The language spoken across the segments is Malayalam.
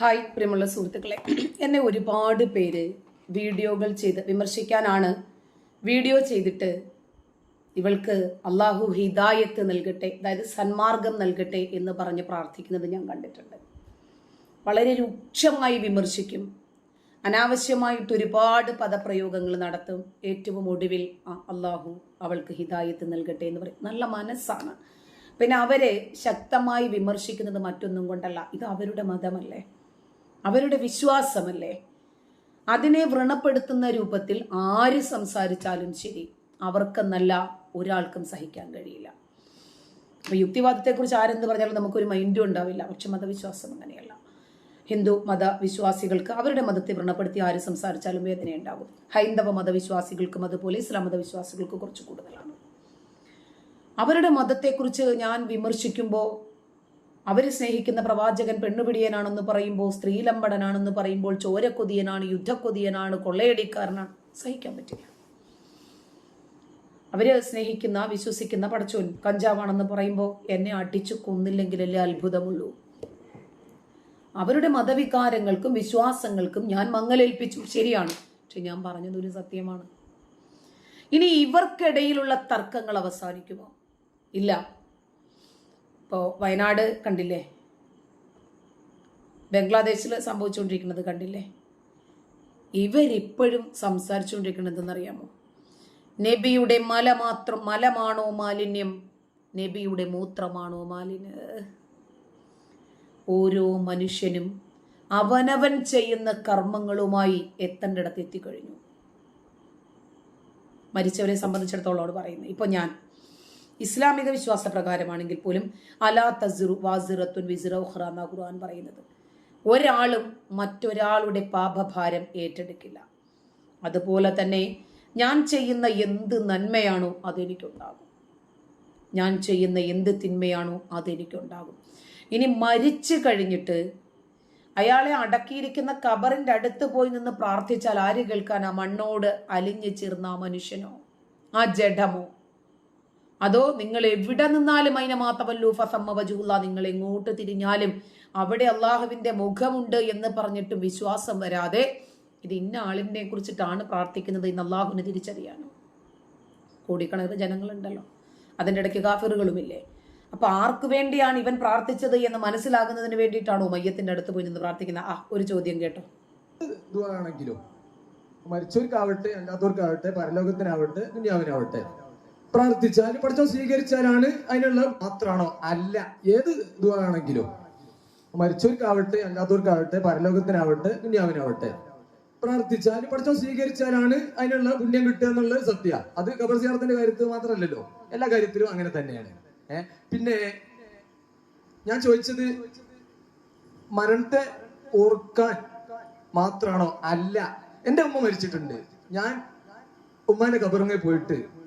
ഹായ് പ്രിയമുള്ള സുഹൃത്തുക്കളെ. എന്നെ ഒരുപാട് പേര് വീഡിയോകൾ ചെയ്ത് വിമർശിക്കാനാണ് വീഡിയോ ചെയ്തിട്ട് ഇവൾക്ക് അള്ളാഹു ഹിദായത്ത് നൽകട്ടെ അതായത് സന്മാർഗം നൽകട്ടെ എന്ന് പറഞ്ഞ് പ്രാർത്ഥിക്കുന്നത് ഞാൻ കണ്ടിട്ടുണ്ട്. വളരെ രൂക്ഷമായി വിമർശിക്കും. അനാവശ്യമായിട്ട് ഒരുപാട് പദപ്രയോഗങ്ങൾ നടത്തും. ഏറ്റവും ഒടുവിൽ അള്ളാഹു അവൾക്ക് ഹിദായത്ത് നൽകട്ടെ എന്ന് പറയും. നല്ല മനസ്സാണ്. പിന്നെ അവരെ ശക്തമായി വിമർശിക്കുന്നത് മറ്റൊന്നും കൊണ്ടല്ല. ഇത് അവരുടെ മതമല്ലേ? അവരുടെ വിശ്വാസമല്ലേ? അതിനെ വ്രണപ്പെടുത്തുന്ന രൂപത്തിൽ ആര് സംസാരിച്ചാലും ശരി അവർക്കെന്നല്ല ഒരാൾക്കും സഹിക്കാൻ കഴിയില്ല. അപ്പൊ യുക്തിവാദത്തെക്കുറിച്ച് ആരെന്ത് പറഞ്ഞാലും നമുക്കൊരു മൈൻഡും ഉണ്ടാവില്ല. പക്ഷെ മതവിശ്വാസം അങ്ങനെയല്ല. ഹിന്ദു മതവിശ്വാസികൾക്ക് അവരുടെ മതത്തെ വ്രണപ്പെടുത്തി ആര് സംസാരിച്ചാലും വേദന വേദനയുണ്ടാകും. ഹൈന്ദവ മതവിശ്വാസികൾക്കും അതുപോലെ ഇസ്ലാം മതവിശ്വാസികൾക്ക് കുറച്ച് കൂടുതലാണ്. അവരുടെ മതത്തെക്കുറിച്ച് ഞാൻ വിമർശിക്കുമ്പോൾ അവർ സ്നേഹിക്കുന്ന പ്രവാചകൻ പെണ്ണുപിടിയനാണെന്ന് പറയുമ്പോൾ സ്ത്രീലമ്പടനാണെന്ന് പറയുമ്പോൾ ചോരക്കൊതിയനാണ് യുദ്ധക്കൊതിയനാണ് കൊള്ളയടിക്കാരനാണ്. സഹിക്കാൻ പറ്റില്ല. അവർ സ്നേഹിക്കുന്ന വിശ്വസിക്കുന്ന പടച്ചോൻ കഞ്ചാവാണെന്ന് പറയുമ്പോൾ എന്നെ അടിച്ചു കൊന്നില്ലെങ്കിലല്ലേ അത്ഭുതമുള്ളൂ. അവരുടെ മതവികാരങ്ങൾക്കും വിശ്വാസങ്ങൾക്കും ഞാൻ മങ്ങലേൽപ്പിച്ചു. ശരിയാണ്. പക്ഷെ ഞാൻ പറഞ്ഞത് ഒരു സത്യമാണ്. ഇനി ഇവർക്കിടയിലുള്ള തർക്കങ്ങൾ അവസാനിക്കുമോ? ഇല്ല. ഇപ്പോൾ വയനാട് കണ്ടില്ലേ? ബംഗ്ലാദേശിൽ സംഭവിച്ചുകൊണ്ടിരിക്കുന്നത് കണ്ടില്ലേ? ഇവരിപ്പോഴും സംസാരിച്ചുകൊണ്ടിരിക്കുന്നതെന്നറിയാമോ? നബിയുടെ മല മാത്രം മലമാണോ മാലിന്യം? നബിയുടെ മൂത്രമാണോ മാലിന്യം? ഓരോ മനുഷ്യനും അവനവൻ ചെയ്യുന്ന കർമ്മങ്ങളുമായി എത്തേണ്ടിടത്ത് എത്തിക്കഴിഞ്ഞു. മരിച്ചവരെ സംബന്ധിച്ചിടത്തോളം പറയുന്നത് ഇപ്പൊ ഞാൻ ഇസ്ലാമിക വിശ്വാസ പ്രകാരമാണെങ്കിൽ പോലും അലാ തസിറു വാസിറത്തുൻ വിസിറ എന്നാ ഖുർആൻ പറയുന്നത്. ഒരാളും മറ്റൊരാളുടെ പാപഭാരം ഏറ്റെടുക്കില്ല. അതുപോലെ തന്നെ ഞാൻ ചെയ്യുന്ന എന്ത് നന്മയാണോ അതെനിക്കുണ്ടാകും. ഞാൻ ചെയ്യുന്ന എന്ത് തിന്മയാണോ അതെനിക്കുണ്ടാകും. ഇനി മരിച്ചു കഴിഞ്ഞിട്ട് അയാളെ അടക്കിയിരിക്കുന്ന കബറിന്റെ അടുത്ത് പോയി നിന്ന് പ്രാർത്ഥിച്ചാൽ ആര് കേൾക്കാൻ? ആ മണ്ണോട് അലിഞ്ഞു ചേർന്ന ആ മനുഷ്യനോ? ആ ജഡമോ? അതോ നിങ്ങൾ എവിടെ നിന്നാലും അതിനെ മാത്രമല്ലൂ ഫസമ്മ വജൂല്ല നിങ്ങൾ എങ്ങോട്ട് തിരിഞ്ഞാലും അവിടെ അള്ളാഹുവിന്റെ മുഖമുണ്ട് എന്ന് പറഞ്ഞിട്ടും വിശ്വാസം വരാതെ ഇത് ഇന്ന ആളിനെ കുറിച്ചിട്ടാണ് പ്രാർത്ഥിക്കുന്നത് ഇന്ന് അള്ളാഹുവിനെ തിരിച്ചറിയാണ്. കോടിക്കണക്കിന് ജനങ്ങളുണ്ടല്ലോ. അതിന്റെ ഇടയ്ക്ക് കാഫിറുകളുമില്ലേ? അപ്പൊ ആർക്ക് വേണ്ടിയാണ് ഇവൻ പ്രാർത്ഥിച്ചത് എന്ന് മനസ്സിലാകുന്നതിന് വേണ്ടിയിട്ടാണോ മയ്യത്തിന്റെ അടുത്ത് പോയി നിന്ന് പ്രാർത്ഥിക്കുന്നത്? ആ ഒരു ചോദ്യം കേട്ടോ. ഇതുവാണെങ്കിലും മരിച്ചവർക്കാവട്ടെ അല്ലാത്തവർക്കാവട്ടെ പരലോകത്തിനാവട്ടെ ദുന്യാവിനാവട്ടെ പ്രാർത്ഥിച്ചാൽ പഠിച്ചോ സ്വീകരിച്ചാലാണ് അതിനുള്ള മാത്രമാണോ? അല്ല. ഏത് ഇതുവാണെങ്കിലും. മരിച്ചവർക്കാവട്ടെ അല്ലാത്തവർക്കാവട്ടെ പരലോകത്തിനാവട്ടെ ദുന്യാവിനാവട്ടെ. പ്രാർത്ഥിച്ചാൽ പഠിച്ചോ സ്വീകരിച്ചാലാണ് അതിനുള്ള പുണ്യം കിട്ടുക എന്നുള്ളത് സത്യ. അത് ഖബർ സിയാറത്തിന്റെ കാര്യത്തിൽ മാത്രമല്ലല്ലോ. എല്ലാ കാര്യത്തിലും അങ്ങനെ തന്നെയാണ്. പിന്നെ ഞാൻ ചോദിച്ചത് മരണത്തെ ഓർക്കാൻ മാത്രാണോ അല്ല. എന്റെ ഉമ്മ മരിച്ചിട്ടുണ്ട്. ഞാൻ ഉമ്മാന്റെ കബറുങ്ങ പോയിട്ട്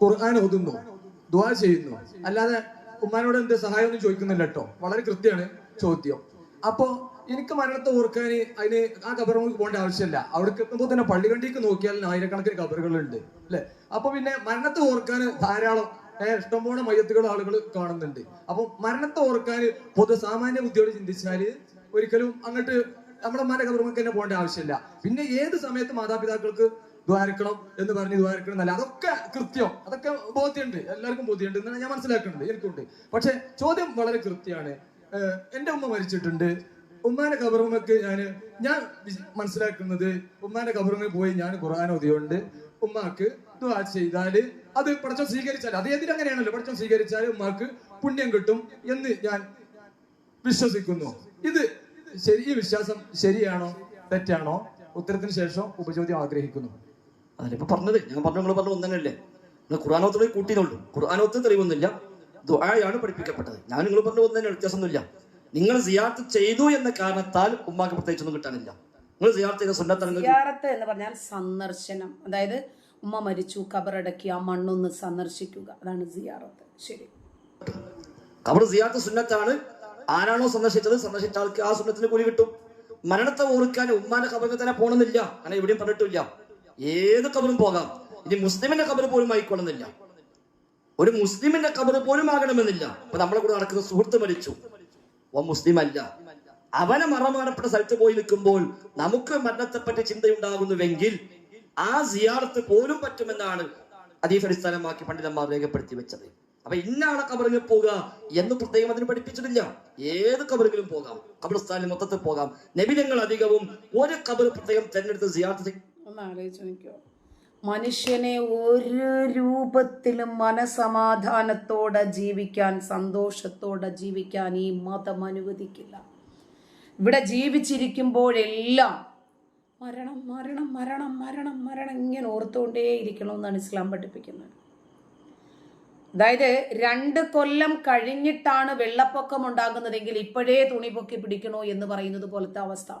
ഖുർആൻ ഓതുന്നു ദുആ ചെയ്യുന്നു. അല്ലാതെ ഉമ്മാനോട് എന്ത് സഹായമൊന്നും ചോദിക്കുന്നില്ല കേട്ടോ വളരെ കൃത്യമാണ് ചോദ്യം. അപ്പോ എനിക്ക് മരണത്തെ ഓർക്കാൻ അതിന് ആ കബറുകൾക്ക് പോകേണ്ട ആവശ്യമില്ല. അവിടേക്ക് എത്തുമ്പോൾ തന്നെ പള്ളികണ്ടിക്ക് നോക്കിയാൽ ആയിരക്കണക്കിന് കബറുകളുണ്ട് അല്ലെ? അപ്പൊ പിന്നെ മരണത്തെ ഓർക്കാൻ ധാരാളം ഇഷ്ടംപോലെ മയ്യത്തുകൾ ആളുകൾ കാണുന്നുണ്ട്. അപ്പൊ മരണത്തെ ഓർക്കാൻ പൊതു സാമാന്യ ബുദ്ധിയോട് ചിന്തിച്ചാൽ ഒരിക്കലും അങ്ങോട്ട് നമ്മുടെ ഉമ്മാന്റെ കബറുങ്ങൾക്ക് തന്നെ പോകേണ്ട ആവശ്യമില്ല. പിന്നെ ഏത് സമയത്ത് മാതാപിതാക്കൾക്ക് ദ്വാരക്കണം എന്ന് പറഞ്ഞ് ദ്വാരക്കണം എന്നല്ല. അതൊക്കെ കൃത്യം. അതൊക്കെ ബോധ്യമുണ്ട്. എല്ലാവർക്കും ബോധ്യമുണ്ട് എന്നാണ് ഞാൻ മനസ്സിലാക്കുന്നത് എനിക്കുണ്ട്. പക്ഷെ ചോദ്യം വളരെ കൃത്യമാണ്. എന്റെ ഉമ്മ മരിച്ചിട്ടുണ്ട്. ഉമ്മാന്റെ കബറുമൊക്കെ ഞാൻ ഞാൻ മനസ്സിലാക്കുന്നത് ഉമ്മാന്റെ കബറുമ പോയി ഞാൻ ഖുർആൻ ഓതിയോണ്ട് ഉമ്മാക്ക് ദുആ ചെയ്താൽ അത് പടച്ചം സ്വീകരിച്ചാൽ അത് എതിരങ്ങനെയാണല്ലോ പടച്ചം സ്വീകരിച്ചാൽ ഉമ്മാക്ക് പുണ്യം കിട്ടും എന്ന് ഞാൻ വിശ്വസിക്കുന്നു. ഇത് ശരി ഈ വിശ്വാസം ശരിയാണോ തെറ്റാണോ? ഉത്തരത്തിന് ശേഷം ഉപചോദ്യം ആഗ്രഹിക്കുന്നു. അതിലിപ്പോ പറഞ്ഞത്. ഞാൻ പറഞ്ഞു നിങ്ങൾ പറഞ്ഞു ഒന്നല്ലേ നിങ്ങൾ ഖുർആാനോത്തോടെ കൂട്ടിയുള്ളൂ ഖുർആാനോത്ത് തെളിവൊന്നുമില്ല. ദുആയാണ് പഠിപ്പിക്കപ്പെട്ടത്. ഞാൻ നിങ്ങൾ പറഞ്ഞു ഒന്നും വ്യത്യാസമൊന്നുമില്ല. നിങ്ങൾ സിയാർത്ത് ചെയ്തു എന്ന കാരണത്താൽ ഉമ്മാക്ക് പ്രത്യേകിച്ചൊന്നും കിട്ടാനില്ല. നിങ്ങൾ സിയാർത്ത് ചെയ്ത സുന്നത്തങ്ങൾ സിയാറത്ത് എന്ന് പറഞ്ഞാൽ സന്ദർശനം. അതായത് ഉമ്മ മരിച്ചു കബറടക്കി ആ മണ്ണൊന്ന് സന്ദർശിക്കുക. അതാണ് സിയാറത്ത്. ശരി. കബർ സിയാർത്ത് സുന്നത്താണ്. ആരാണോ സന്ദർശിച്ചത് സന്ദർശിച്ച ആൾക്ക് ആ സുന്നത്തിന് കൂലി കിട്ടും. മരണത്തെ ഓർക്കാൻ ഉമ്മാന്റെ കബറിൽ തന്നെ പോകണമെന്നില്ല. അങ്ങനെ എവിടെയും പറഞ്ഞിട്ടില്ല ഏത് കബറും പോകാം. ഇനി മുസ്ലിമിന്റെ കബർ പോലും ആയിക്കൊള്ളുന്നില്ല. ഒരു മുസ്ലിമിന്റെ കബർ പോലും ആകണമെന്നില്ല. ഇപ്പൊ നമ്മളെ കൂടെ നടക്കുന്ന സുഹൃത്ത് മരിച്ചു. ഓ മുസ്ലിം അല്ല അവനെ മറമാടപ്പെട്ട സ്ഥലത്ത് പോയി നിൽക്കുമ്പോൾ നമുക്ക് മരണത്തെപ്പറ്റി ചിന്തയുണ്ടാകുന്നുവെങ്കിൽ ആ സിയാർത്ത് പോലും പറ്റുമെന്നാണ് അതീഫ് അടിസ്ഥാനമാക്കി പണ്ഡിതന്മാർ രേഖപ്പെടുത്തി വെച്ചത്. അപ്പൊ ഇന്നാണ് കബറിൽ പോകുക എന്ന് പ്രത്യേകം അതിന് പഠിപ്പിച്ചിട്ടില്ല. ഏത് കബറിലും പോകാം. കബർസ്ഥാനിൽ മൊത്തത്തിൽ പോകാം. നബിനങ്ങൾ അധികവും ഒരു കബർ പ്രത്യേകം തെരഞ്ഞെടുത്ത് സിയാറത്ത് ഒന്ന് ആലോചിച്ച് നോക്കിയോ മനുഷ്യനെ ഒരു രൂപത്തിലും മനസമാധാനത്തോടെ ജീവിക്കാൻ സന്തോഷത്തോടെ ജീവിക്കാൻ ഈ മതം അനുവദിക്കില്ല. ഇവിടെ ജീവിച്ചിരിക്കുമ്പോഴെല്ലാം മരണം മരണം മരണം മരണം മരണം ഇങ്ങനെ ഓർത്തുകൊണ്ടേ ഇരിക്കണമെന്നാണ് ഇസ്ലാം പഠിപ്പിക്കുന്നത്. അതായത് രണ്ട് കൊല്ലം കഴിഞ്ഞിട്ടാണ് വെള്ളപ്പൊക്കം ഉണ്ടാകുന്നതെങ്കിൽ ഇപ്പോഴേ തുണി പൊക്കി പിടിക്കണോ എന്ന് പറയുന്നത് പോലത്തെ അവസ്ഥ.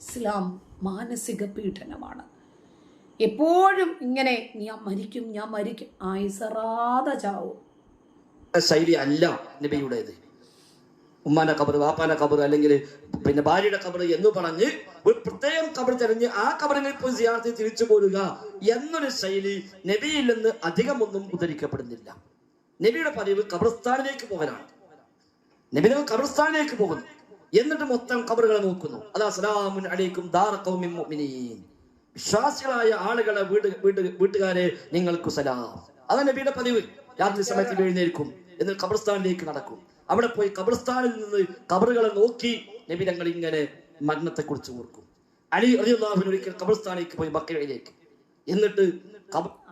ഇസ്ലാം മാനസിക പീഡനമാണ്. എപ്പോഴും ഇങ്ങനെ ഞാൻ മരിക്കും ഞാൻ മരിക്കും. ആയിസറാതെ ചാവും. ശൈലി അല്ല നബിയുടേത്. ഉമ്മാന്റെ കബർ വാപ്പാന്റെ കബർ അല്ലെങ്കിൽ പിന്നെ ഭാര്യയുടെ കബർ എന്ന് പറഞ്ഞ് ഒരു പ്രത്യേകം കബർ തിരഞ്ഞ് ആ കബറിനെ പോയി സിയാർത്തി തിരിച്ചു പോരുക എന്നൊരു ശൈലി നബിയിൽ നിന്ന് അധികമൊന്നും ഉദ്ധരിക്കപ്പെടുന്നില്ല. നബിയുടെ പതിവ് കബർസ്ഥാനിലേക്ക് പോകലാണ്. നബി നമ്മൾ കബർസ്ഥാനിലേക്ക് പോകുന്നു. എന്നിട്ട് മൊത്തം കബറുകളെ നോക്കുന്നു. അതാ സലാമുൻ അലൈക്കും മുഅ്മിനീൻ. വിശ്വാസികളായ ആളുകളെ വീട് വീട് വീട്ടുകാരെ നിങ്ങൾക്ക് സലാം. അതാണ് നബിയുടെ പതിവ്. രാത്രി സമയത്ത് എഴുന്നേൽക്കും. എന്നിട്ട് ഖബർസ്ഥാനിലേക്ക് നടക്കും. അവിടെ പോയി ഖബർസ്ഥാനിൽ നിന്ന് കബറുകളെ നോക്കി നബി തങ്ങൾ ഇങ്ങനെ മരണത്തെ കുറിച്ച് ഓർക്കും. അലി അലിയുള്ളാഹുവിൻ ഒരിക്കൽ ഖബർസ്ഥാനിലേക്ക് പോയി ബക്കയിലേക്ക് എന്നിട്ട്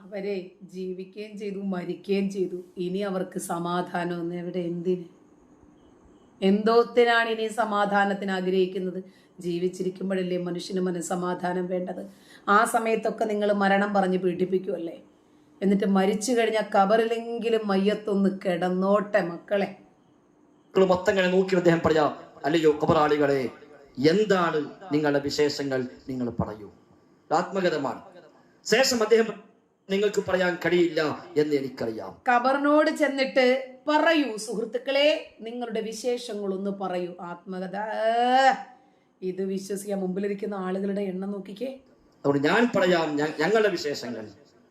അവരെ ജീവിക്കുകയും ചെയ്തു മരിക്കുകയും ചെയ്തു. ഇനി അവർക്ക് സമാധാനം എവിടെ എന്തിന്? എന്തോത്തിനാണ് ഇനി സമാധാനത്തിന് ആഗ്രഹിക്കുന്നത്? ജീവിച്ചിരിക്കുമ്പോഴല്ലേ മനുഷ്യന് മനസ്സമാധാനം വേണ്ടത്? ആ സമയത്തൊക്കെ നിങ്ങൾ മരണം പറഞ്ഞ് പീഡിപ്പിക്കുമല്ലേ എന്നിട്ട് മരിച്ചു കഴിഞ്ഞാൽ കബറിലെങ്കിലും മയ്യത്തൊന്ന് കിടന്നോട്ടെ മക്കളെ. മൊത്തം നോക്കി അദ്ദേഹം പറയാ അല്ലയോ കബറാളികളെ എന്താണ് നിങ്ങളുടെ വിശേഷങ്ങൾ നിങ്ങൾ പറയൂ? ആത്മഗതമാണ്. ശേഷം അദ്ദേഹം നിങ്ങൾക്ക് പറയാൻ കഴിയില്ല എന്ന് എനിക്കറിയാം. കബറിനോട് ചെന്നിട്ട് പറയൂ സുഹൃത്തുക്കളെ നിങ്ങളുടെ വിശേഷങ്ങളൊന്ന് പറയൂ. ആത്മകഥ ഇത് വിശ്വസിക്കാൻ മുമ്പിലിരിക്കുന്ന ആളുകളുടെ എണ്ണം നോക്കിക്കേ. അതുകൊണ്ട് ഞാൻ പറയാം ഞങ്ങളുടെ വിശേഷങ്ങൾ.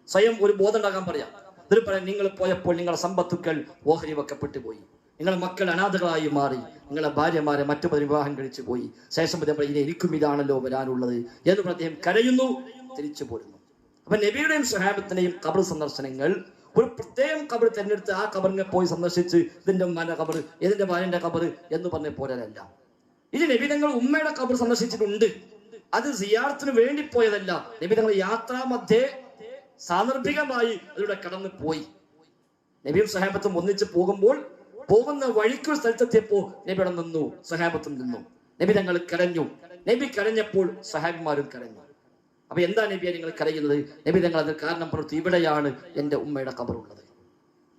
സ്വയം ഒരു ബോധം ഉണ്ടാകാൻ പറയാം. ഇതിൽ പറയാം നിങ്ങൾ പോയപ്പോൾ നിങ്ങളുടെ സമ്പത്തുക്കൾ ഓഹരി വെക്കപ്പെട്ടു പോയി. നിങ്ങളുടെ മക്കൾ അനാഥകളായി മാറി. നിങ്ങളെ ഭാര്യമാരെ മറ്റു വിവാഹം കഴിച്ചു പോയി. ശേഷം ഇനി എനിക്കും ഇതാണല്ലോ വരാനുള്ളത് എന്ന് അദ്ദേഹം കരയുന്നു തിരിച്ചു പോരുന്നു. അപ്പൊ നബിയുടെയും സ്വഹാബത്തിന്റെയും കബർ സന്ദർശനങ്ങൾ ഒരു പ്രത്യേകം കബർ തിരഞ്ഞെടുത്ത് ആ കബറിനെ പോയി സന്ദർശിച്ച് ഇതിന്റെ ഉമ്മാന്റെ കബർ ഇതിന്റെ ഭാര്യന്റെ കബർ എന്ന് പറഞ്ഞ പോരല്ല ഇത് നബിതങ്ങൾ ഉമ്മയുടെ കബർ സന്ദർശിച്ചിട്ടുണ്ട്. അത് സിയാർത്തിന് വേണ്ടി പോയതല്ല. നബിതങ്ങൾ യാത്രാമധ്യേ സാന്ദർഭികമായി അതിലൂടെ കടന്നു പോയി. നബിയും സഹാബത്തും ഒന്നിച്ച് പോകുമ്പോൾ പോകുന്ന വഴിക്കൊരു സ്ഥലത്തെത്തിയപ്പോ നബി അവിടെ നിന്നു സഹാബത്തും നിന്നു. നബി തങ്ങൾ കരഞ്ഞു. നബി കരഞ്ഞപ്പോൾ സഹാബിമാരും കരഞ്ഞു. അപ്പൊ എന്താ നബിയെ നിങ്ങൾ കരയുന്നത്? നബി തങ്ങൾ അതിന് കാരണം പറഞ്ഞു ഇവിടെയാണ് എന്റെ ഉമ്മയുടെ കബറുള്ളത്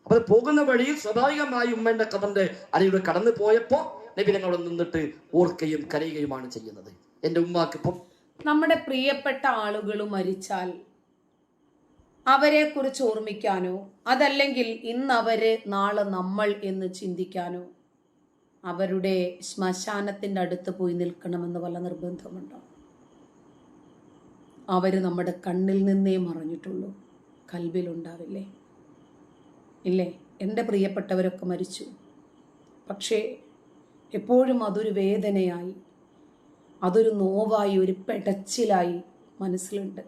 അപ്പൊ പോകുന്ന വഴിയിൽ സ്വാഭാവികമായി ഉമ്മയുടെ കബറിന്റെ അരയുടെ കടന്നു പോയപ്പോ നബി തങ്ങൾ നിന്നിട്ട് ഓർക്കുകയും കരയുകയുമാണ് ചെയ്യുന്നത്. എന്റെ ഉമ്മാക്ക് ഇപ്പം നമ്മുടെ പ്രിയപ്പെട്ട ആളുകൾ മരിച്ചാൽ അവരെ കുറിച്ച് ഓർമ്മിക്കാനോ? അതല്ലെങ്കിൽ ഇന്ന് അവർ നാളെ നമ്മൾ എന്ന് ചിന്തിക്കാനോ? അവരുടെ ശ്മശാനത്തിന്റെ അടുത്ത് പോയി നിൽക്കണമെന്ന് വല്ല നിർബന്ധമുണ്ടോ? അവർ നമ്മുടെ കണ്ണിൽ നിന്നേ മറഞ്ഞിട്ടുള്ളൂ. കൽവിലുണ്ടാവില്ലേ? ഇല്ലേ? എന്റെ പ്രിയപ്പെട്ടവരൊക്കെ മരിച്ചു. പക്ഷേ എപ്പോഴും അതൊരു വേദനയായി. അതൊരു നോവായി ഒരു പെടച്ചിലായി മനസ്സിലുണ്ട്.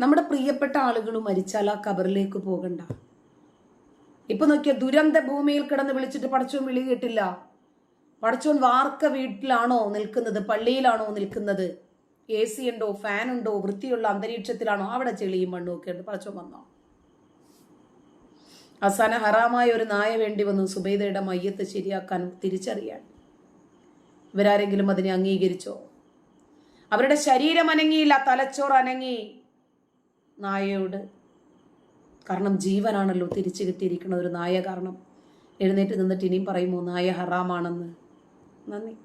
നമ്മുടെ പ്രിയപ്പെട്ട ആളുകൾ മരിച്ചാൽ ആ കബറിലേക്ക് പോകണ്ട. ഇപ്പൊ നോക്കിയാൽ ദുരന്ത ഭൂമിയിൽ കിടന്ന് വിളിച്ചിട്ട് പടച്ചോൻ വിളി കേട്ടില്ല. പടച്ചോൻ വാർക്ക വീട്ടിലാണോ നിൽക്കുന്നത്? പള്ളിയിലാണോ നിൽക്കുന്നത്? എ സി ഉണ്ടോ? ഫാൻ ഉണ്ടോ? വൃത്തിയുള്ള അന്തരീക്ഷത്തിലാണോ? അവിടെ ചെളിയും മണ്ണും ഒക്കെ ഉണ്ട്. പടച്ചോൻ വന്നോ? അവസാന ഹറാമായ ഒരു നായ വേണ്ടി വന്നു. സുബൈദയുടെ മയ്യത്ത് ശരിയാക്കാൻ തിരിച്ചറിയാൻ. ഇവരാരെങ്കിലും അതിനെ അംഗീകരിച്ചോ? അവരുടെ ശരീരം അനങ്ങിയില്ല തലച്ചോറ് അനങ്ങി. നായയോട് കാരണം ജീവനാണല്ലോ തിരിച്ചു കിട്ടിയിരിക്കുന്ന ഒരു നായ കാരണം. എഴുന്നേറ്റ് നിന്നിട്ട് ഇനിയും പറയുമോ നായ ഹറാമാണെന്ന്? നന്ദി.